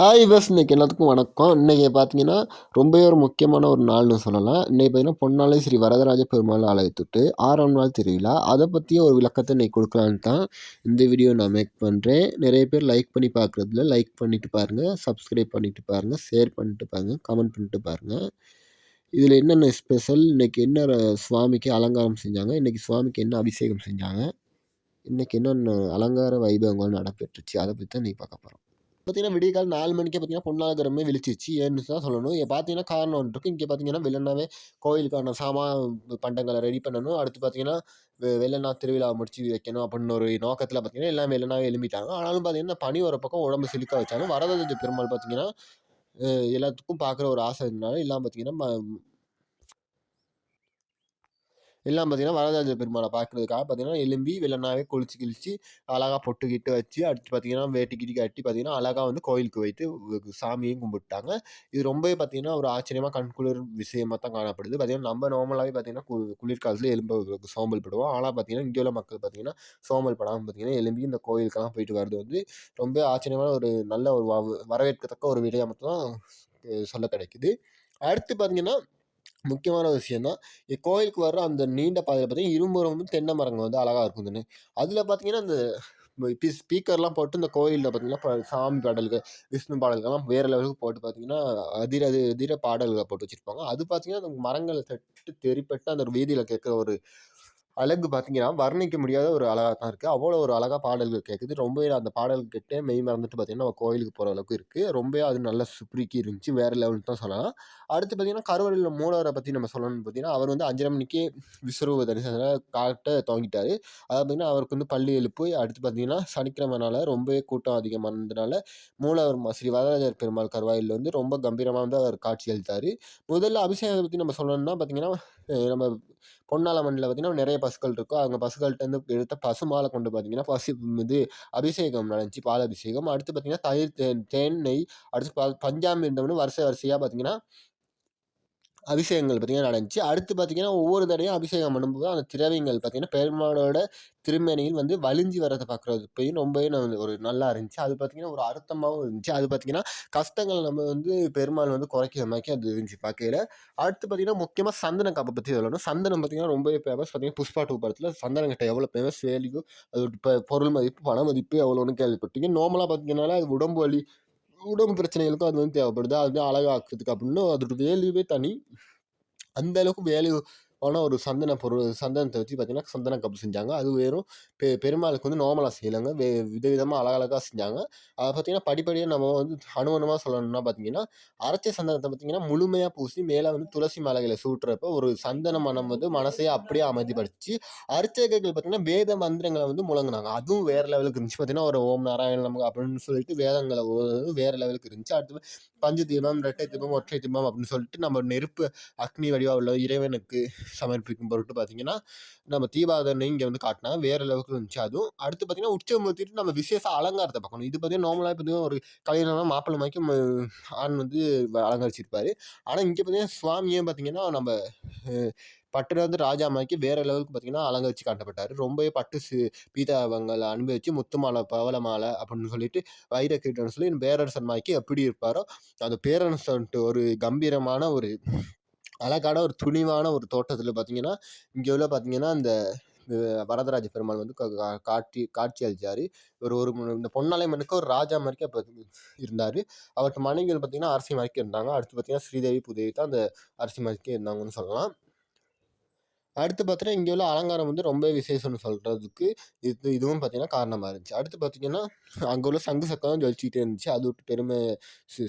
Hi bus இன்னைக்கு எல்லாத்துக்கும் வணக்கம். இன்றைக்கி பார்த்தீங்கன்னா ரொம்பவே ஒரு முக்கியமான ஒரு நாள்னு சொல்லலாம். இன்றைக்கி பார்த்தீங்கன்னா பொன்னாலை ஸ்ரீ வரதராஜ பெருமாள் ஆலயத்துட்டு ஆறாம் நாள் திருவிழா. அதை பற்றிய ஒரு விளக்கத்தை இன்றைக்கி கொடுக்கலான்னு தான் இந்த வீடியோ நான் மேக் பண்ணுறேன் நிறைய பேர் லைக் பண்ணி பார்க்குறதுல லைக் பண்ணிவிட்டு பாருங்கள் சப்ஸ்கிரைப் பண்ணிவிட்டு பாருங்கள் ஷேர் பண்ணிட்டு பாருங்கள் கமெண்ட் பண்ணிட்டு பாருங்கள் இதில் என்னென்ன ஸ்பெஷல் இன்றைக்கி என்ன சுவாமிக்கு அலங்காரம் செஞ்சாங்க? இன்றைக்கி சுவாமிக்கு என்ன அபிஷேகம் செஞ்சாங்க? இன்றைக்கி என்னென்ன அலங்கார வைபவங்கள் நடைபெற்றுச்சு? அதை பற்றி தான் இன்றைக்கி பார்க்க போகிறோம் பார்த்தீங்கன்னா விடிய காலம் நாலு மணிக்கே பார்த்தீங்கன்னா பொன்னாகரமே விழிச்சிச்சு ஏன்னு தான் சொல்லணும். இங்கே பார்த்தீங்கன்னா காரணம் ஒன்று இருக்குது இங்கே பார்த்தீங்கன்னா வெள்ளனாவே கோயிலுக்கான சாமா பண்டங்களை ரெடி பண்ணணும். அடுத்து பார்த்தீங்கன்னா வெள்ளனா திருவிழா முடிச்சு வைக்கணும் அப்படின்னு ஒரு நோக்கத்தில் பார்த்தீங்கன்னா எல்லாமே வெள்ளனாவே எழும்பிட்டாங்க. ஆனாலும் பார்த்தீங்கன்னா பனி ஒரு பக்கம் உடம்பு சிலுக்க வச்சாலும் வரதராஜ பெருமாள் பார்த்தீங்கன்னா எல்லாத்துக்கும் பார்க்குற ஒரு ஆசை இருந்தாலும் இல்லாமல் பார்த்தீங்கன்னா எல்லாம் பார்த்தீங்கன்னா வரதராஜ பெருமாளை பார்க்குறதுக்காக பார்த்தீங்கன்னா எலும்பி வெள்ளனாவே குளிச்சு கிழிச்சு அழகாக பொட்டு கிட்டு வச்சு அடுத்து பார்த்தீங்கன்னா வேட்டி கிட்டி கட்டி பார்த்தீங்கன்னா அழகாக வந்து கோயிலுக்கு வைத்து சாமியும் கும்பிட்டாங்க. இது ரொம்பவே பார்த்தீங்கன்னா ஒரு ஆச்சரியமாக கண்குளிர் விஷயமாக தான் காணப்படுது. பார்த்தீங்கன்னா நம்ம நார்மலாகவே பார்த்தீங்கன்னா கு குளிர்காலத்தில் எலும்பு சோம்பல் படுவோம் ஆனால் பார்த்தீங்கன்னா இங்கே உள்ள மக்கள் பார்த்தீங்கன்னா சோம்பல் படாமல் பார்த்தீங்கன்னா எலும்பி இந்த கோயிலுக்கெல்லாம் போயிட்டு வர்றது வந்து ரொம்ப ஆச்சரியமான ஒரு நல்ல ஒரு வரவேற்கத்தக்க ஒரு விடயமாக தான் சொல்ல கிடைக்குது அடுத்து பார்த்தீங்கன்னா முக்கியமான விஷயம் தான். கோயிலுக்கு வர்ற அந்த நீண்ட பாதையில் பார்த்தீங்கன்னா இரும்புறம் வந்து தென்னை மரங்கள் வந்து அழகாக இருக்குதுன்னு அதில் பார்த்தீங்கன்னா அந்த இப்போ ஸ்பீக்கர்லாம் போட்டு இந்த கோயிலில் பார்த்தீங்கன்னா சாமி பாடல்கள் விஷ்ணு பாடல்கள்லாம் வேறு லெவலுக்கு போட்டு பார்த்தீங்கன்னா அதிர அதிர பாடல்களை போட்டு வச்சுருப்பாங்க. அது பார்த்தீங்கன்னா அந்த மரங்களை தட்டு தெரிப்பட்டு அந்த வீதியில் கேட்குற ஒரு அழகு பார்த்தீங்கன்னா வர்ணிக்க முடியாத ஒரு அழகாக தான் இருக்குது அவ்வளோ ஒரு அழகாக பாடல்கள் கேட்குது ரொம்பவே அந்த பாடல்கள் கேட்டே மெய் மறந்துட்டு பார்த்தீங்கன்னா நம்ம கோயிலுக்கு போகிற அளவுக்கு இருக்குது ரொம்பவே அது நல்ல சுப்ரிக்கி இருந்துச்சு. வேறு லெவலுக்கு தான் சொல்லலாம். அடுத்து பார்த்தீங்கன்னா கருவறையில் மூலவரை பற்றி நம்ம சொல்லணும்னு பார்த்தீங்கன்னா அவர் வந்து அஞ்சரை மணிக்கே விஸ்வரூப தரிசனத்தில் காட்ட துவங்கிட்டார். அதாவது பார்த்தீங்கன்னா அவருக்கு வந்து பள்ளி எழுப்பு. அடுத்து பார்த்தீங்கன்னா சனிக்கிழமைனால ரொம்பவே கூட்டம் அதிகமானதுனால மூலவர் ஸ்ரீ வரதராஜர் பெருமாள் கருவாயில் வந்து ரொம்ப கம்பீரமாக வந்து அவர் காட்சி அளித்தார். முதல்ல அபிஷேகத்தை பற்றி நம்ம சொல்லணும்னா பார்த்தீங்கன்னா நம்ம பொன்னால மண்ணில் பார்த்திங்கன்னா நிறைய பசுக்கள் இருக்கும் அங்கே பசுக்கள்கிட்டருந்து எடுத்த பசு மாலை கொண்டு பார்த்திங்கன்னா பசு இது அபிஷேகம் நடந்துச்சு. பால் அபிஷேகம். அடுத்து பார்த்திங்கன்னா தயிர் தேன் தேன் நெய். அடுத்து ப பஞ்சாமிர்தம்னு வரிசை வரிசையாக பார்த்திங்கன்னா அபிஷேகங்கள் பார்த்திங்கன்னா நடந்துச்சு. அடுத்து பார்த்திங்கன்னா ஒவ்வொரு தடையும் அபிஷேகம் பண்ணும்போது அந்த திரவியங்கள் பார்த்திங்கன்னா பெருமாளோட திருமேனியில் வந்து வலிஞ்சி வரதை பார்க்குறதுப்பையும் ரொம்பவே நம்ம ஒரு நல்லா இருந்துச்சு. அது பார்த்திங்கன்னா ஒரு அர்த்தமாகவும் இருந்துச்சு. அது பார்த்திங்கன்னா கஷ்டங்கள் நம்ம வந்து பெருமாள் வந்து குறைக்கிற மாதிரி அது இருந்துச்சு பார்க்கையில். அடுத்து பார்த்திங்கன்னா முக்கியமாக சந்தன காப்பை பற்றி சொல்லணும். சந்தனம் பார்த்திங்கன்னா ரொம்பவே ஃபேமஸ் பார்த்திங்கன்னா புஷ்பா டூ படத்தில் சந்தனம் கிட்ட எவ்வளோ ஃபேமஸ் வேல்யூ அது இப்போ பொருள் மதிப்பு பண மதிப்பு எவ்வளோன்னு கேள்விப்பட்டீங்க. நார்மலாக பார்த்திங்கனால அது உடம்பு வலி உடம்பு பிரச்சனைகளுக்கும் அது வந்து தேவைப்படுது. அது வந்து அழகாக்குறதுக்கு அப்படின்னு. அதோட வேல்யூவே தனி. அந்த அளவுக்கு வேல்யூ ஆனால் ஒரு சந்தன பொருள் சந்தனத்தை வச்சு பார்த்திங்கன்னா சந்தன கப்பு செஞ்சாங்க. அது வெறும் பெ பெருமாளுக்கு வந்து நார்மலாக செய்யலைங்க. வே விதவிதமாக அழகழகாக செஞ்சாங்க. அதை பார்த்திங்கன்னா படிப்படியாக நம்ம வந்து அனுமணமாக சொல்லணும்னா பார்த்திங்கன்னா அரைச்ச சந்தனத்தை பார்த்திங்கன்னா முழுமையாக பூசி மேலே வந்து துளசி மலைகளை சூட்டுறப்ப ஒரு சந்தன மனம் வந்து மனசையே அப்படியே அமைதிப்படுத்தி அர்ச்சகர்கள் பார்த்திங்கன்னா வேத மந்திரங்களை வந்து முழங்கினாங்க. அதுவும் வேறு லெவலுக்கு இருந்துச்சு. பார்த்திங்கன்னா ஒரு ஓம் நாராயண நமக்கு அப்படின்னு சொல்லிட்டு வேதங்களை வேறு லெவலுக்கு இருந்துச்சு. அடுத்து பஞ்சு தீபம் ரெட்டை தீபம் ஒற்றை தீபம் அப்படின்னு சொல்லிட்டு நம்ம நெருப்பு அக்னி வடிவாக உள்ள இறைவனுக்கு சமர்ப்பிக்கும் பொருட்டு பார்த்தீங்கன்னா நம்ம தீபாதனை இங்கே வந்து காட்டினா வேறு அளவுக்கு இருந்துச்சு. அதுவும் அடுத்து பார்த்தீங்கன்னா உச்சமூர்த்திட்டு நம்ம விசேஷ அலங்காரத்தை பார்க்கணும். இது பார்த்தீங்கன்னா நார்மலாக பார்த்தீங்கன்னா ஒரு கல்யாணம் மாப்பிள்ளை மாக்கி ஆண் வந்து அலங்கரிச்சிருப்பார். ஆனால் இங்கே பார்த்தீங்கன்னா சுவாமியே பார்த்தீங்கன்னா நம்ம பட்டுல வந்து ராஜா மாக்கி வேற லெவலுக்கு பார்த்தீங்கன்னா அலங்கரிச்சு காட்டப்பட்டார். ரொம்பவே பட்டு சி பீதாவங்களை அனுபவிச்சு முத்துமாலை பவள மாலை அப்படின்னு சொல்லிட்டு வைரக்கீட்டன்னு சொல்லி பேரரசன் மாக்கி எப்படி இருப்பாரோ அந்த பேரரசன்ட்டு ஒரு கம்பீரமான ஒரு அழகான ஒரு துணிவான ஒரு தோட்டத்தில் பார்த்தீங்கன்னா இங்கே உள்ள பார்த்தீங்கன்னா இந்த வரதராஜ பெருமாள் வந்து காட்டி காட்சி அளித்தார் ஒரு ஒரு இந்த பொன்னாலை மனுக்கு ஒரு ராஜா மாதிரிக்கே அப்போ இருந்தார். அவர்கிட்ட மனைவிகள் பார்த்தீங்கன்னா அரசி மாதிரிக்கு இருந்தாங்க. அடுத்து பார்த்தீங்கன்னா ஸ்ரீதேவி புதேவி தான் அந்த அரசி மாதிரிக்கே இருந்தாங்கன்னு சொல்லலாம். அடுத்து பார்த்தீங்கன்னா இங்கே உள்ள அலங்காரம் வந்து ரொம்ப விசேஷம்னு சொல்கிறதுக்கு இது இதுவும் பார்த்தீங்கன்னா காரணமாக இருந்துச்சு. அடுத்து பார்த்தீங்கன்னா அங்கே உள்ள சங்கு சக்கம் ஜொலிச்சிக்கிட்டே இருந்துச்சு. அது ஒரு பெருமை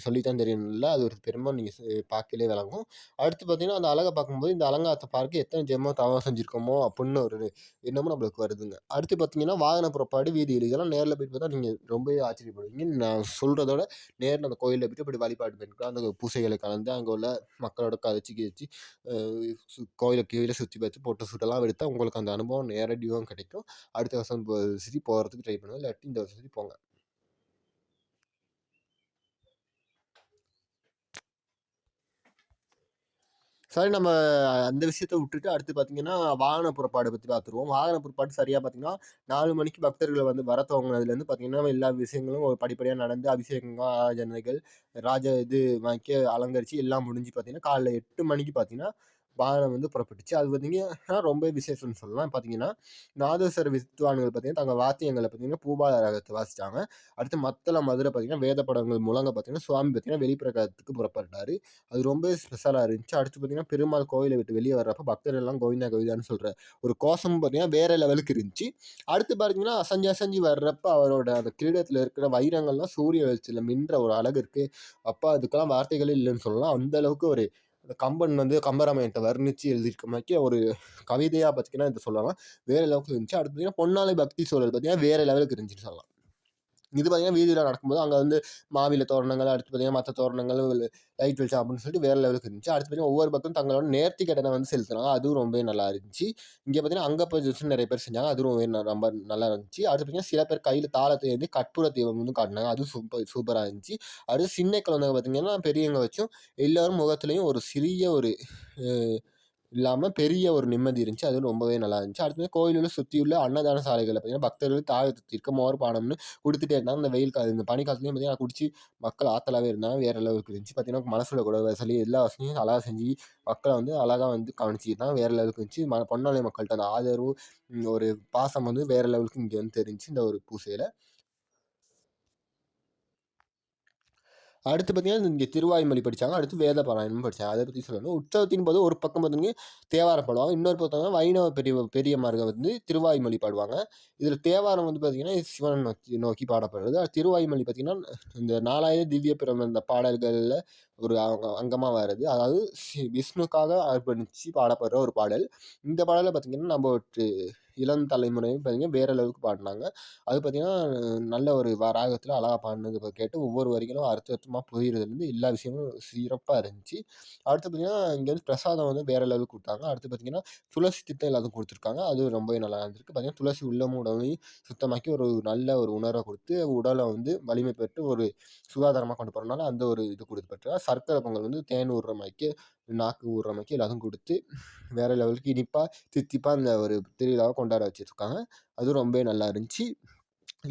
சொல்லித்தான் தெரியணும்ல அது ஒரு பெருமை நீங்கள் பார்க்கலே விளங்கும். அடுத்து பார்த்தீங்கன்னா அந்த அழகை பார்க்கும்போது இந்த அலங்காரத்தை பார்க்க எத்தனை ஜெம்மோ தவம் செஞ்சுருக்கோமோ அப்படின்னு ஒரு எண்ணமும் நம்மளுக்கு வருதுங்க. அடுத்து பார்த்தீங்கன்னா வாகன புறப்பாடு வீதி இதெல்லாம் நேரில் போயிட்டு பார்த்தா நீங்கள் ரொம்பவே ஆச்சரியப்படுவீங்க. நான் சொல்கிறதோட நேரில் அந்த கோயிலில் போய்ட்டு இப்படி வழிபாடு பண்ணிக்கலாம். அந்த பூசைகளை கலந்து அங்கே உள்ள மக்களோட கதைச்சி கிழிச்சு கோயிலை கீழே சுற்றி பார்த்து போட்ட சூட்டெல்லாம் எடுத்தால் உங்களுக்கு அந்த அனுபவம் நேரடியாகவும் கிடைக்கும். அடுத்த வருஷம் சிட்டி போகிறதுக்கு ட்ரை பண்ணுங்கள் இல்லாட்டி இந்த வருஷம் போங்க. சரி நம்ம அந்த விஷயத்த விட்டுட்டு அடுத்து பார்த்தீங்கன்னா, வாகன புறப்பாடு பற்றி பார்த்துருவோம். வாகன புறப்பாடு சரியாக பார்த்தீங்கன்னா, நாலு மணிக்கு பக்தர்கள் வந்து வர துவங்குனதுலேருந்து பார்த்தீங்கன்னா, எல்லா விஷயங்களும் ஒரு படிப்படியாக நடந்து அபிஷேகம், ஆராதனைகள், ராஜ இது வாங்கி அலங்கரித்து எல்லாம் முடிஞ்சு பார்த்தீங்கன்னா, காலைல எட்டு மணிக்கு பார்த்தீங்கன்னா, வாகனம் வந்து புறப்பட்டுச்சு. அது பார்த்தீங்கன்னா, ரொம்ப விசேஷம்னு சொல்லலாம். பார்த்தீங்கன்னா, நாதஸ்வர வித்வான்கள் பார்த்தீங்கன்னா, தங்க வாத்தியங்களை பார்த்தீங்கன்னா, பூபால ராகத்த வாசிச்சாங்க. அடுத்து மத்தள மதுரை பார்த்தீங்கன்னா, வேத படங்கள் மூலங்க பார்த்தீங்கன்னா, சுவாமி பார்த்தீங்கன்னா, வெளிப்பிரகாரத்துக்கு புறப்பட்டாரு. அது ரொம்பவே ஸ்பெஷலாக இருந்துச்சு. அடுத்து பார்த்தீங்கன்னா, பெருமாள் கோயிலை விட்டு வெளியே வர்றப்ப பக்தர் எல்லாம் கோவிந்தா கோவிந்தான்னு சொல்கிற ஒரு கோஷமும் பார்த்தீங்கன்னா, வேற லெவலுக்கு இருந்துச்சு. அடுத்து பார்த்தீங்கன்னா, அசஞ்சு அசஞ்சு வர்றப்ப அவரோட அந்த கிரீடத்தில் இருக்கிற வைரங்கள்லாம் சூரிய வெளிச்சத்துல மின்ற ஒரு அழகு இருக்குது அப்பா அதுக்கெல்லாம் வார்த்தைகளே இல்லைன்னு சொல்லலாம். அந்த அளவுக்கு ஒரு கம்பன் வந்து கம்பராமாயணத்த வர்ணித்து எழுதியிருக்க மாதிரி ஒரு கவிதையாக பார்த்தீங்கன்னா, இதை சொல்லலாம். வேறு லெவலுக்கு இருந்துச்சு. அடுத்து பார்த்தீங்கன்னா, பொன்னாலை பக்தி சூழல் பார்த்தீங்கன்னா, வேறு லெவலுக்கு இருந்துச்சுன்னு சொல்லலாம். இது பார்த்தீங்கன்னா, வீதியில் நடக்கும்போது அங்கே வந்து மாவில தோரணங்கள், அடுத்து பார்த்தீங்கன்னா, மற்ற தோரணங்கள், லைட் வெளிச்சம் அப்படின்னு சொல்லிட்டு வேற லெவலுக்கு இருந்துச்சு. அடுத்து பார்த்தீங்கன்னா, ஒவ்வொரு பக்கம் தங்களோட நேர்த்தி கடனை வந்து செலுத்துனாங்க. அதுவும் ரொம்பவே நல்லா இருந்துச்சு. இங்கே பார்த்தீங்கன்னா, அங்கே பூஜை நிறைய பேர் செஞ்சாங்க. அதுவும் ரொம்ப ந ரொம்ப நல்லா இருந்துச்சு. அடுத்து பார்த்தீங்கன்னா, சில பேர் கையில் தாளத்தை ஏந்தி கற்பூர தீபம் வந்து காட்டினாங்க அதுவும் சூப்பர் சூப்பராக இருந்துச்சு. அடுத்து சின்ன குழந்தைங்க பார்த்தீங்கன்னா, பெரியவங்க வச்சும் எல்லோரும் முகத்துலேயும் ஒரு சிறிய ஒரு இல்லாமல் பெரிய ஒரு நிம்மதி இருந்துச்சு. அது ரொம்பவே நல்லா இருந்துச்சு. அடுத்தது கோயிலில் சுற்றியுள்ள அன்னதான சாலைகள்ல பார்த்தீங்கன்னா, பக்தர்களுக்கு தாகத்திற்கு மோர் பானம்னு கொடுத்துட்டே இருந்தாங்க. இந்த வெயில் காலம் இந்த பனி காலத்துலயும் பார்த்தீங்கன்னா, குடிச்சு மக்கள் ஆத்தலாகவே இருந்தாங்க. வேற லெவலுக்கு இருந்துச்சு. பார்த்தீங்கன்னா, மனசில் கூட வசதி எல்லா வசதியும் அழகாக செஞ்சு மக்களை வந்து அழகாக வந்து கவனிச்சுக்கிட்டாங்க. வேற லெவலுக்கு இருந்துச்சு. ம பொன்னாலை மக்கள்கிட்ட அந்த ஆதரவு, ஒரு பாசம் வந்து வேற லெவலுக்கு இங்கே வந்து தெரிஞ்சுச்சு இந்த ஒரு பூசையில் அடுத்து பார்த்தீங்கன்னா, இங்கே திருவாய்மொழி படிச்சாங்க. அடுத்து வேத பாராயணம் படித்தாங்க அதை பற்றி சொல்லணும். உற்சவத்தின் போது ஒரு பக்கம் பார்த்தீங்கன்னா, தேவாரம் பாடுவாங்க. இன்னொரு பக்கம் வைணவ பெரிய பெரியமார்கள் வந்து திருவாய்மொழி பாடுவாங்க. இதில் தேவாரம் வந்து பார்த்தீங்கன்னா, சிவன் நோக்கி நோக்கி பாடப்படுறது. திருவாய்மொழி பார்த்தீங்கன்னா, இந்த 4000 திவ்ய பிரமந்த பாடல்களில் ஒரு அங்க அங்கமாக வருது. அதாவது விஷ்ணுக்காக அர்ப்பணித்து பாடப்படுற ஒரு பாடல். இந்த பாடலை பார்த்திங்கன்னா நம்ம ஒரு இளம் தலைமுறையும் பார்த்தீங்கன்னா, வேற லெவலுக்கு பாடினாங்க அது பார்த்தீங்கன்னா, நல்ல ஒரு வ அழகாக அழகா கேட்டு ஒவ்வொரு வரிகளும் அர்த்த அர்த்தமாக புரியிறதுலேருந்து எல்லா விஷயமும் சிறப்பாக இருந்துச்சு. அடுத்து பார்த்தீங்கன்னா, இங்கே வந்து பிரசாதம் வந்து வேற லெவலுக்கு கொடுத்தாங்க அடுத்து பார்த்தீங்கன்னா, துளசி திட்டம் எல்லாத்துக்கும் கொடுத்துருக்காங்க அது ரொம்பவே நல்லா இருந்திருக்கு. பார்த்தீங்கன்னா, துளசி உள்ளமும் உடலையும் சுத்தமாக்கி ஒரு நல்ல ஒரு உணர்வை கொடுத்து உடலை வந்து வலிமை பெற்று ஒரு சுகாதாரமாக கொண்டு போகிறனால அந்த ஒரு இது கொடுத்து குடுக்கப்பட்டிருக்கு. சர்க்கரை பொங்கல் வந்து தேன் ஊர்ற நாக்கு ஊர்ற மாரிக்கு எல்லாத்துக்கும் கொடுத்து வேற லெவலுக்கு இனிப்பாக தித்திப்பாக அந்த ஒரு திருவிழாவை கொண்டாட வச்சுருக்காங்க. அதுவும் ரொம்பவே நல்லா இருந்துச்சு.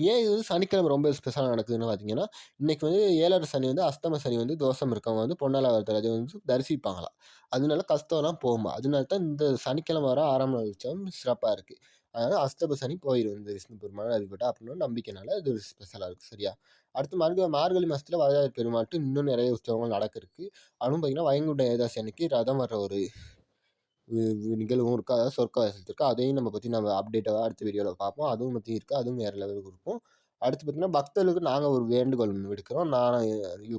ஏன் இது வந்து சனிக்கிழமை ரொம்ப ஸ்பெஷலாக நடக்குதுன்னு பார்த்தீங்கன்னா, இன்னைக்கு வந்து ஏழரை சனி வந்து அஸ்தம சனி வந்து தோஷம் இருக்கவங்க வந்து பொன்னால வரதராஜ வந்து தரிசிப்பாங்களாம். அதனால கஷ்டம்லாம் போகுமா அதனால தான் இந்த சனிக்கிழமை வர 6ஆம் நாள் உற்சவம் சிறப்பாக இருக்குது அதனால் அஸ்தபசனி சனி போயிரும் இந்த விஷ்ணு பெருமாள் வழிபட்டா அப்படின்னு நம்பிக்கைனால அது ஒரு ஸ்பெஷலாக இருக்கும் சரியா? அடுத்து மார்க மார்கழி மாதத்தில் வரதராஜ பெருமாட்டு இன்னும் நிறைய உற்சவங்கள் நடக்க அதுவும் பார்த்தீங்கன்னா, வயங்குண்ட ஏகாதசி அன்னைக்கு ரதம் வர்ற ஒரு நிகழ்வும் இருக்கு. அதாவது சொர்க்க வாசல் இருக்குது அதையும் நம்ம பற்றி நம்ம அப்டேட்டாக அடுத்த வீடியோவில் பார்ப்போம். அதுவும் பற்றி இருக்குது அதுவும் வேறு லெவலுக்கு இருக்கும். அடுத்து பார்த்தீங்கன்னா, பக்தர்களுக்கு நாங்கள் ஒரு வேண்டுகோள் விடுக்கிறோம். நான்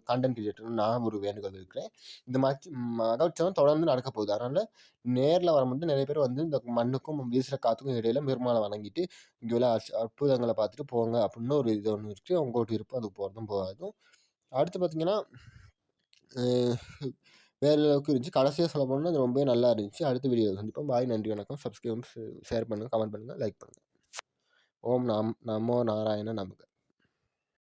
கன்டென்ட் கிரியேட்டர் நான் ஒரு வேண்டுகோள் விடுக்கிறேன். இந்த மாரி மகோற்சவம் தொடர்ந்து நடக்க போகுது. அதனால் நேரில் வர மட்டும் நிறைய பேர் வந்து இந்த மண்ணுக்கும் வீசுகிற காத்துக்கும் இடையில மிருமலை வணங்கிட்டு, இங்கே உள்ள அற்புதங்களை பார்த்துட்டு போங்க அப்படின்னு ஒரு இது ஒன்று இருக்குது உங்களோட இருப்போம் அது போகிறதும் போகாதும். அடுத்து பார்த்தீங்கன்னா, வேறு வேற இருந்துச்சு. கடைசியாக சொல்ல போனோம்னா, அது ரொம்பவே நல்லா இருந்துச்சு. அடுத்த வீடியோல சந்திப்போம். பாய். நன்றி, வணக்கம். சப்ஸ்கிரைப் ஷேர் பண்ணுங்கள் கமெண்ட் பண்ணுங்கள் லைக் பண்ணுங்கள் ஓம் நாம் நமோ நாராயண நமக.